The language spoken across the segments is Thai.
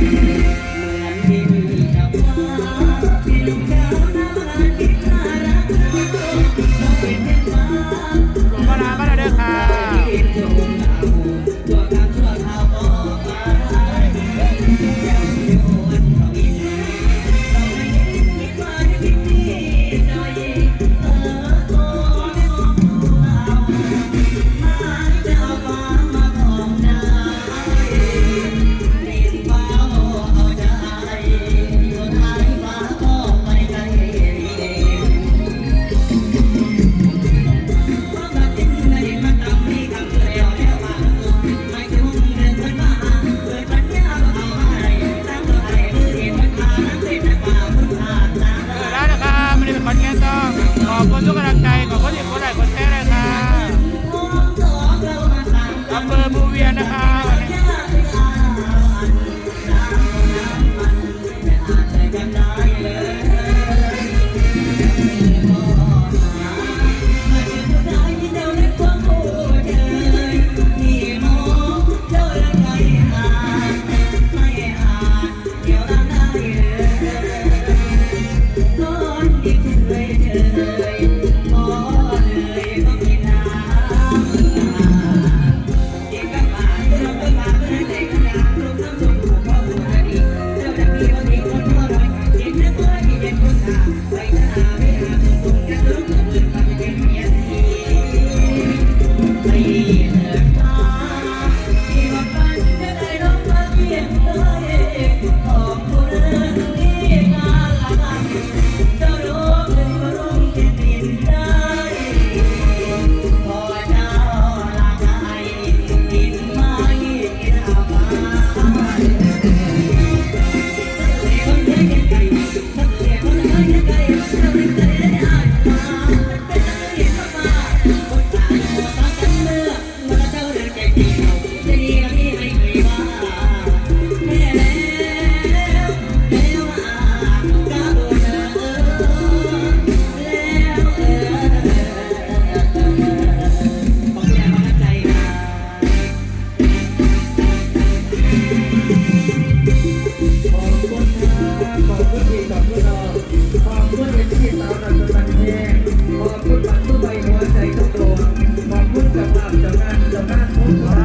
ดิ เจ้างานเจ้างานทุกคน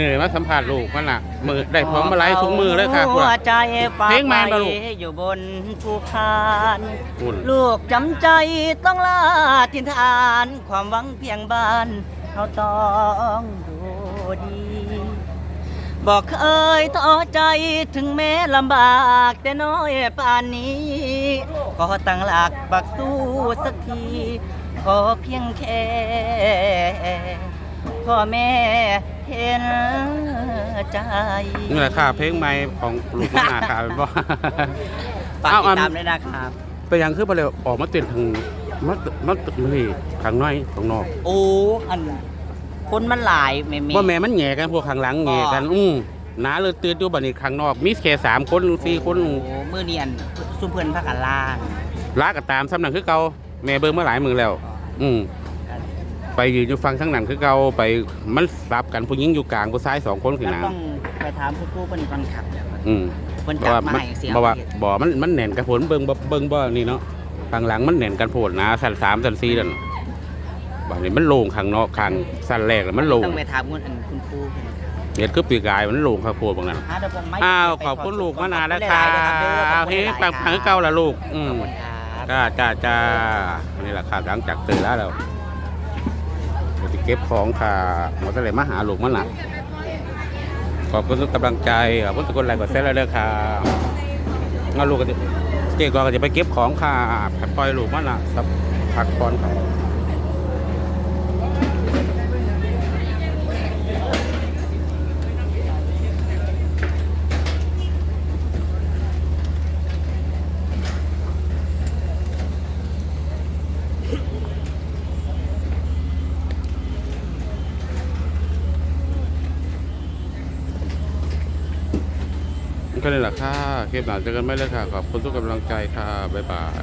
นี่มาสัมผัสลูกมันล่ะ มือได้พร้อมมาไล่ทุกมือเลยค่ะหัคุณวใจฝากเพลงแมนบ่ลูกไว้อยู่บนภูคานคุณลูกจำใจต้องลาทินทาน ความหวังเพียงบ้านเขาต้องดูดีบอกเคยท้อใจถึงแม้ลำบากแต่น้อยป่านนี้ ก็ตั้งหลักบักสู้สักที ขอเพียงแค่ พ่อแม่เห็นใจนี่แหละค่ะ เพลงใหม่ของลูกมหาค่ะเป็นบ่ ฝากเอาติอัดนตามด้วยนะครับ ไปยังคือไปเลยออกมาเต้นทางมามานี่ข้างน้อยข้างนอกโอ้อันคนมันหลายแม่ว่าแม่มันแหง่กันพวกข้างหลังแหง่กัน อือหนาเลยตื่นอยู่บัดนี้ข้างนอกมีแค่สามคนสี่คนโอ้มือเนียนซุมเพิ่นพักกันล่างลาก็ตามสำนักคือเก่าแม่เบิ่งมาหลายมือแล้ว อืม ไปยืนอยู่ฟังทั้งหนังคือเก่าไปมันสับกันผู้หญิงอยู่กลางผู้ชายสองคนขึ้นแล้วหนาต้องไปถามผู้กู้เพิ่นก่อนครับเดี๋ยวอืมเพิ่นเพจับราะว่ามามันให้เสียงเพราะว่าบ่อมันมันแน่นกันผลเบิ่งบ่เบิ่งบ่นี่เนาะข้างหลังมันแน่นกันโพดนะสั้นสามสั้นสี่นั่นบัดนี้มันโล่งข้างนอกข้างสั้นแรกแล้วมันโล่งต้องไปถามคุณอันคุณครูเพิ่นครับเห็ดคือปีกายมันโล่งข้างโพดบางนั้นอ่าเดี๋ยวผมไม่อ้าวไปขอบคุณถดลูกสูตมานานแล้วขค่ะอบณหลายๆเด้อขอบคุณเฮ้ยหลายๆปังพังเก่าละลูกอืมขอบคุณครับ จ้าจ้าจ้านี่แหละค่ะหลังจากตื่นแล้วเราเดี๋ยวจะเก็บของค่ะหมดเลยมาหาลูกมันละขอบคุณทุกกำลังใจขอบคุณทุกคนไลค์กดแชร์แล้วเด้อค่ะงั้นลูกก็จะเจ๊ก็จะไปเก็บของค่ะปล่อยลูกมันละสักพักผ่อนค่ะ ก็ นี้แหละค่ะ คลิปหนาเจอกันไม่เลยค่ะ ขอบคุณทุกกำลังใจค่ะ บ๊ายบาย